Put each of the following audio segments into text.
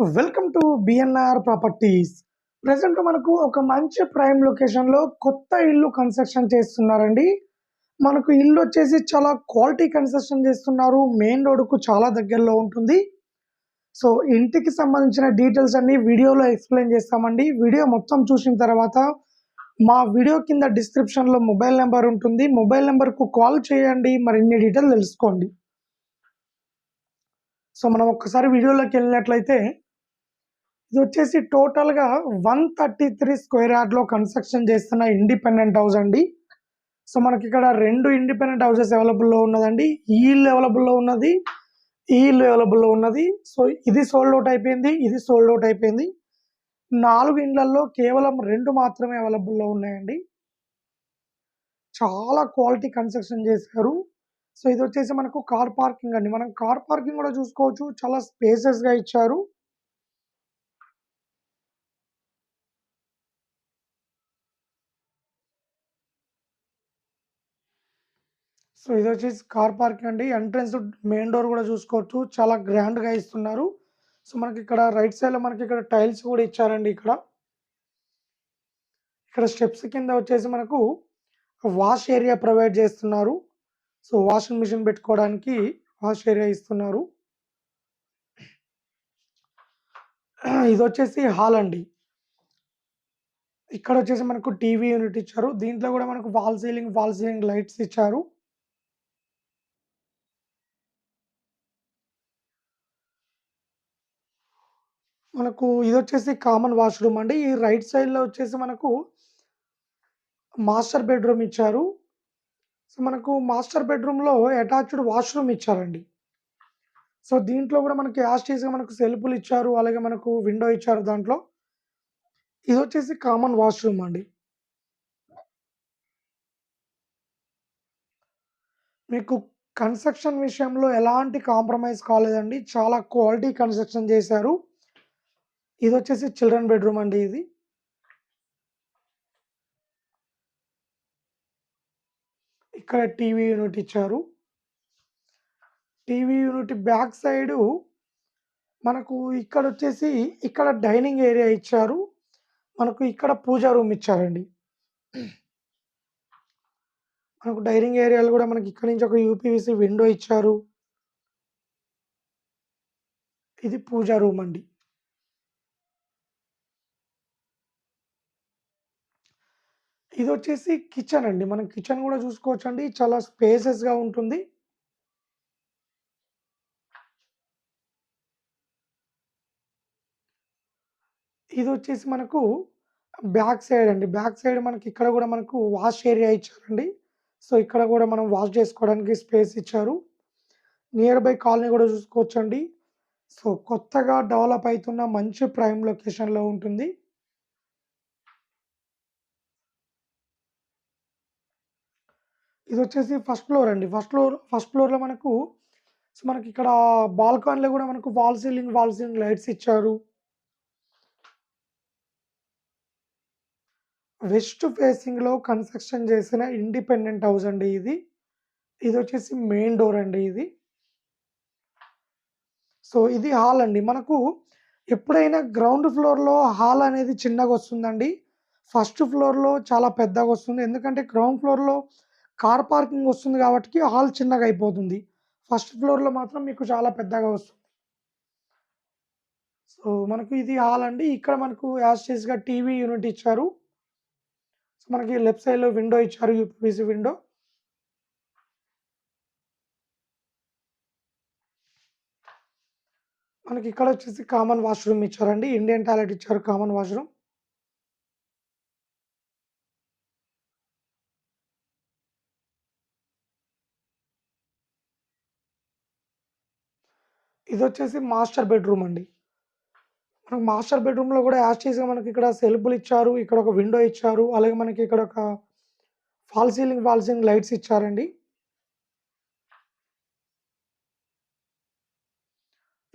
Welcome to BNR properties present మనకు ఒక మంచి ప్రైమ్ లొకేషన్లో కొత్త ఇల్లు కన్స్ట్రక్షన్ చేస్తున్నారండి. మనకు ఇల్లు వచ్చేసి చాలా క్వాలిటీ కన్స్ట్రక్షన్ చేస్తున్నారు. మెయిన్ రోడ్కు చాలా దగ్గరలో ఉంటుంది. సో ఇంటికి సంబంధించిన డీటెయిల్స్ అన్ని వీడియోలో ఎక్స్ప్లెయిన్ చేస్తామండి. వీడియో మొత్తం చూసిన తర్వాత మా వీడియో కింద డిస్క్రిప్షన్లో మొబైల్ నెంబర్ ఉంటుంది. మొబైల్ నెంబర్కు కాల్ చేయండి. మరిన్ని డీటెయిల్ తెలుసుకోండి. సో మనం ఒక్కసారి వీడియోలోకి వెళ్ళినట్లయితే ఇది వచ్చేసి టోటల్గా వన్ థర్టీ త్రీ స్క్వేర్ యార్డ్లో కన్స్ట్రక్షన్ చేస్తున్న ఇండిపెండెంట్ హౌస్ అండి. సో మనకి ఇక్కడ రెండు ఇండిపెండెంట్ హౌసెస్ అవైలబుల్లో ఉన్నదండి. ఈల్ అవైలబుల్ అవైలబుల్లో ఉన్నది ఈల్ అవైలబుల్ అవైలబుల్లో ఉన్నది. సో ఇది సోల్డ్ అవుట్ అయిపోయింది ఇది సోల్డ్ అవుట్ అయిపోయింది. నాలుగు ఇండ్లలో కేవలం రెండు మాత్రమే అవైలబుల్లో ఉన్నాయండి. చాలా క్వాలిటీ కన్స్ట్రక్షన్ చేశారు. సో ఇది వచ్చేసి మనకు కార్ పార్కింగ్ అండి. మనం కార్ పార్కింగ్ కూడా చూసుకోవచ్చు. చాలా స్పేసెస్గా ఇచ్చారు. సో ఇది వచ్చేసి కార్ పార్కింగ్ అండి. ఎంట్రన్స్ మెయిన్ డోర్ కూడా చూసుకోవచ్చు. చాలా గ్రాండ్గా ఇస్తున్నారు. సో మనకి ఇక్కడ రైట్ సైడ్లో మనకి ఇక్కడ టైల్స్ కూడా ఇచ్చారండి ఇక్కడ. ఇక్కడ స్టెప్స్ కింద వచ్చేసి మనకు వాష్ ఏరియా ప్రొవైడ్ చేస్తున్నారు. సో వాషింగ్ మిషన్ పెట్టుకోవడానికి వాష్ ఏరియా ఇస్తున్నారు. ఇది వచ్చేసి హాల్ అండి. ఇక్కడ వచ్చేసి మనకు టీవీ యూనిట్ ఇచ్చారు. దీంట్లో కూడా మనకు wall ceiling wall ceiling lights ఇచ్చారు. మనకు ఇది వచ్చేసి కామన్ వాష్రూమ్ అండి. ఈ రైట్ సైడ్లో వచ్చేసి మనకు మాస్టర్ బెడ్రూమ్ ఇచ్చారు. సో మనకు మాస్టర్ బెడ్రూమ్లో అటాచ్డ్ వాష్రూమ్ ఇచ్చారండి. సో దీంట్లో కూడా మనకి యాస్టీస్గా మనకు సెల్ఫులు ఇచ్చారు. అలాగే మనకు విండో ఇచ్చారు దాంట్లో. ఇది వచ్చేసి కామన్ వాష్రూమ్ అండి. మీకు కన్స్ట్రక్షన్ విషయంలో ఎలాంటి కాంప్రమైజ్ కాలేదండి. చాలా క్వాలిటీ కన్స్ట్రక్షన్ చేశారు. ఇది వచ్చేసి చిల్డ్రన్ బెడ్రూమ్ అండి ఇది. ఇక్కడ టీవీ యూనిట్ ఇచ్చారు. టీవీ యూనిట్ బ్యాక్ సైడు మనకు ఇక్కడ వచ్చేసి ఇక్కడ డైనింగ్ ఏరియా ఇచ్చారు. మనకు ఇక్కడ పూజా రూమ్ ఇచ్చారండి. మనకు డైనింగ్ ఏరియాలో కూడా మనకి ఇక్కడ నుంచి ఒక యూపీవీసీ విండో ఇచ్చారు. ఇది పూజా రూమ్ అండి. ఇది వచ్చేసి కిచెన్ అండి. మనం కిచెన్ కూడా చూసుకోవచ్చు అండి చాలా స్పేసెస్గా ఉంటుంది. ఇది వచ్చేసి మనకు బ్యాక్ సైడ్ అండి. బ్యాక్ సైడ్ మనకి ఇక్కడ కూడా మనకు వాష్ ఏరియా ఇచ్చారండి. సో ఇక్కడ కూడా మనం వాష్ చేసుకోవడానికి స్పేస్ ఇచ్చారు. నియర్ బై కాలనీ కూడా చూసుకోవచ్చు అండి సో కొత్తగా డెవలప్ అవుతున్న మంచి ప్రైమ్ లొకేషన్లో ఉంటుంది. ఇది వచ్చేసి ఫస్ట్ ఫ్లోర్ అండి. ఫస్ట్ ఫ్లోర్ ఫస్ట్ ఫ్లోర్లో మనకు సో మనకి ఇక్కడ బాల్కాన్లో కూడా మనకు wall ceiling wall ceiling lights ఇచ్చారు. వెస్ట్ ఫేసింగ్లో కన్స్ట్రక్షన్ చేసిన ఇండిపెండెంట్ హౌస్ అండి ఇది. ఇది వచ్చేసి మెయిన్ డోర్ అండి ఇది. సో ఇది హాల్ అండి. మనకు ఎప్పుడైనా గ్రౌండ్ ఫ్లోర్లో హాల్ అనేది చిన్నగా వస్తుందండి. ఫస్ట్ ఫ్లోర్లో చాలా పెద్దగా వస్తుంది. ఎందుకంటే గ్రౌండ్ ఫ్లోర్లో కార్ పార్కింగ్ వస్తుంది కాబట్టి హాల్ చిన్నగా అయిపోతుంది. ఫస్ట్ ఫ్లోర్లో మాత్రం మీకు చాలా పెద్దగా వస్తుంది. సో మనకు ఇది హాల్ అండి. ఇక్కడ మనకు యాస్టేస్గా టీవీ యూనిట్ ఇచ్చారు. సో మనకి లెఫ్ట్ సైడ్లో విండో ఇచ్చారు యూపీసీ విండో. మనకి ఇక్కడ వచ్చేసి కామన్ వాష్రూమ్ ఇచ్చారండి. ఇండియన్ టాయిలెట్ ఇచ్చారు కామన్ వాష్రూమ్. ఇది వచ్చేసి మాస్టర్ బెడ్రూమ్ అండి. మనకు మాస్టర్ బెడ్రూమ్లో కూడా యాస్టీస్గా మనకి ఇక్కడ సెల్ఫ్లు ఇచ్చారు ఇక్కడ ఒక విండో ఇచ్చారు అలాగే మనకి ఇక్కడ ఒక fall ceiling fall ceiling lights ఇచ్చారండి.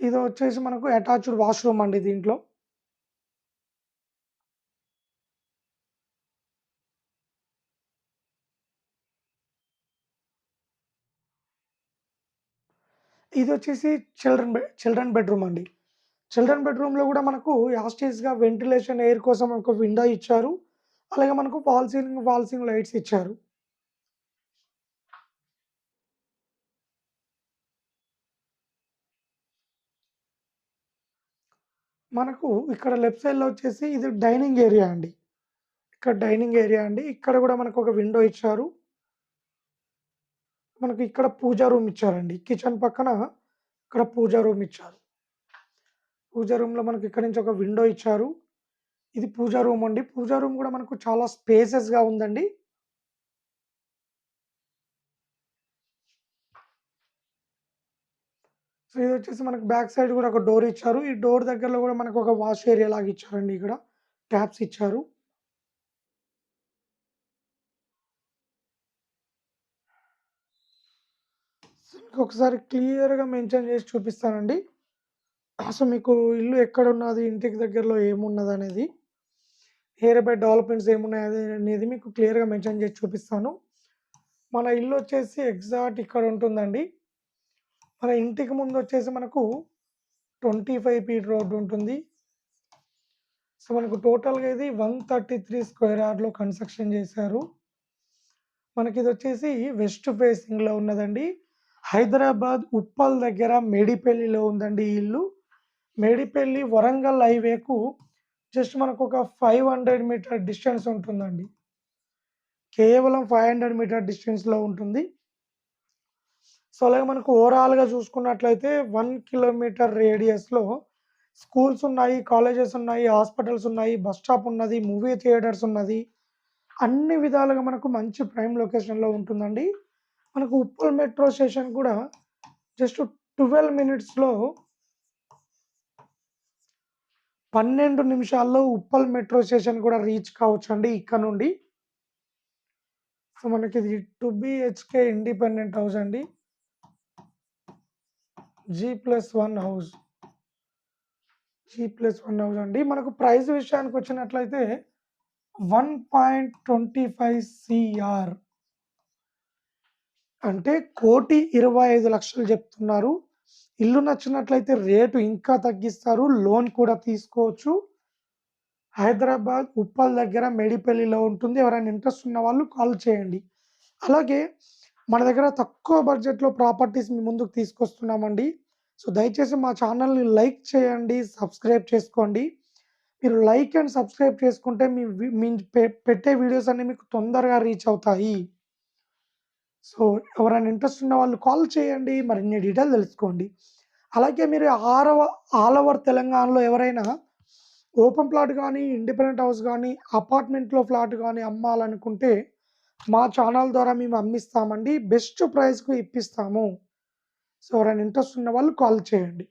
ఇది వచ్చేసి మనకు అటాచ్డ్ వాష్రూమ్ అండి దీంట్లో. ఇది వచ్చేసి చిల్డ్రన్ బెడ్ చిల్డ్రన్ బెడ్రూమ్ అండి చిల్డ్రన్ బెడ్‌రూమ్‌లో కూడా మనకు యాస్టేజ్గా వెంటిలేషన్, ఎయిర్ కోసం ఒక విండో ఇచ్చారు. అలాగే మనకు wall ceiling, wall ceiling lights ఇచ్చారు. మనకు ఇక్కడ లెఫ్ట్ సైడ్‌లో వచ్చేసి ఇది డైనింగ్ ఏరియా అండి. ఇక్కడ డైనింగ్ ఏరియా అండి. ఇక్కడ కూడా మనకు ఒక విండో ఇచ్చారు. మనకి ఇక్కడ పూజా రూమ్ ఇచ్చారండి. కిచెన్ పక్కన ఇక్కడ పూజా రూమ్ ఇచ్చారు. పూజా రూమ్‌లో మనకి ఇక్కడ నుంచి ఒక విండో ఇచ్చారు. ఇది పూజా రూమ్ అండి. పూజా రూమ్ కూడా మనకు చాలా స్పేసెస్‌గా ఉందండి. సో, ఇది వచ్చేసి మనకు బ్యాక్ సైడ్ కూడా ఒక డోర్ ఇచ్చారు. ఈ డోర్ దగ్గరలో కూడా మనకు ఒక వాష్ ఏరియా లాగా ఇచ్చారండి ఇక్కడ. ట్యాప్స్ ఇచ్చారు. ఒకసారి క్లియర్‌గా మెన్షన్ చేసి చూపిస్తానండి. సో, మీకు ఇల్లు ఎక్కడ ఉన్నది ఇంటికి దగ్గరలో ఏమున్నదనేది, అనేది బై డెవలప్‌మెంట్స్ ఏమున్నాయి అనేది మీకు క్లియర్‌గా మెన్షన్ చేసి చూపిస్తాను. మన ఇల్లు వచ్చేసి ఎగ్జాక్ట్ ఇక్కడ ఉంటుందండి. మన ఇంటికి ముందు వచ్చేసి మనకు 25 ఫీట్ రోడ్డు ఉంటుంది. సో, మనకు టోటల్‌గా ఇది 133 స్క్వేర్ యార్డ్‌లో కన్‌స్ట్రక్షన్ చేశారు. మనకి ఇది వచ్చేసి వెస్ట్ ఫేసింగ్‌లో ఉన్నదండి. హైదరాబాద్ ఉప్పల్ దగ్గర మేడిపల్లిలో ఉందండి ఈ ఇల్లు. మేడిపల్లి వరంగల్ హైవేకు జస్ట్ మనకు ఒక ఫైవ్ హండ్రెడ్ మీటర్ డిస్టెన్స్ ఉంటుందండి. కేవలం 500 మీటర్ డిస్టెన్స్‌లో ఉంటుంది. సో, అలాగే మనకు ఓవరాల్‌గా చూసుకున్నట్లయితే వన్ కిలోమీటర్ రేడియస్‌లో స్కూల్స్ ఉన్నాయి, కాలేజెస్ ఉన్నాయి, హాస్పిటల్స్ ఉన్నాయి, బస్ స్టాప్ ఉన్నది, మూవీ థియేటర్స్ ఉన్నది. అన్ని విధాలుగా మనకు మంచి ప్రైమ్ లొకేషన్‌లో ఉంటుందండి. మనకు ఉప్పల్ మెట్రో స్టేషన్ కూడా జస్ట్ 12 మినిట్స్‌లో 12 నిమిషాల్లో ఉప్పల్ మెట్రో స్టేషన్ కూడా రీచ్ కావచ్చు అండి ఇక్కడ నుండి. సో, మనకి ఇది టూ బీహెచ్‌కే ఇండిపెండెంట్ హౌస్ అండి. G plus one house. G plus one house అండి. మనకు ప్రైస్ విషయానికొచ్చినట్లయితే 1.25 సీఆర్. అంటే 1,25,00,000 చెప్తున్నారు. ఇల్లు నచ్చినట్లయితే రేటు ఇంకా తగ్గిస్తారు. లోన్ కూడా తీసుకోవచ్చు. హైదరాబాద్ ఉప్పల్ దగ్గర మేడిపల్లిలో ఉంటుంది. ఎవరైనా ఇంట్రెస్ట్ ఉన్న వాళ్ళు కాల్ చేయండి. అలాగే మన దగ్గర తక్కువ బడ్జెట్‌లో ప్రాపర్టీస్ మీ ముందుకు తీసుకొస్తున్నామండి. సో, దయచేసి మా ఛానల్‌ని లైక్ చేయండి, సబ్స్క్రైబ్ చేసుకోండి. మీరు లైక్ అండ్ సబ్స్క్రైబ్ చేసుకుంటే మీ మీ పె పెట్టే వీడియోస్ అన్నీ మీకు తొందరగా రీచ్ అవుతాయి. సో, ఎవరైనా ఇంట్రెస్ట్ ఉన్న వాళ్ళు కాల్ చేయండి. మరిన్ని డీటెయిల్ తెలుసుకోండి. అలాగే మీరు ఆరవ ఆల్ ఓవర్ తెలంగాణలో ఎవరైనా ఓపెన్ ప్లాట్ కానీ ఇండిపెండెంట్ హౌస్ కానీ అపార్ట్మెంట్‌లో ఫ్లాట్ కానీ అమ్మాలనుకుంటే మా ఛానల్ ద్వారా మేము అమ్మిస్తామండి. బెస్ట్ ప్రైస్కు ఇప్పిస్తాము. సో, ఎవరైనా ఇంట్రెస్ట్ ఉన్న వాళ్ళు కాల్ చేయండి.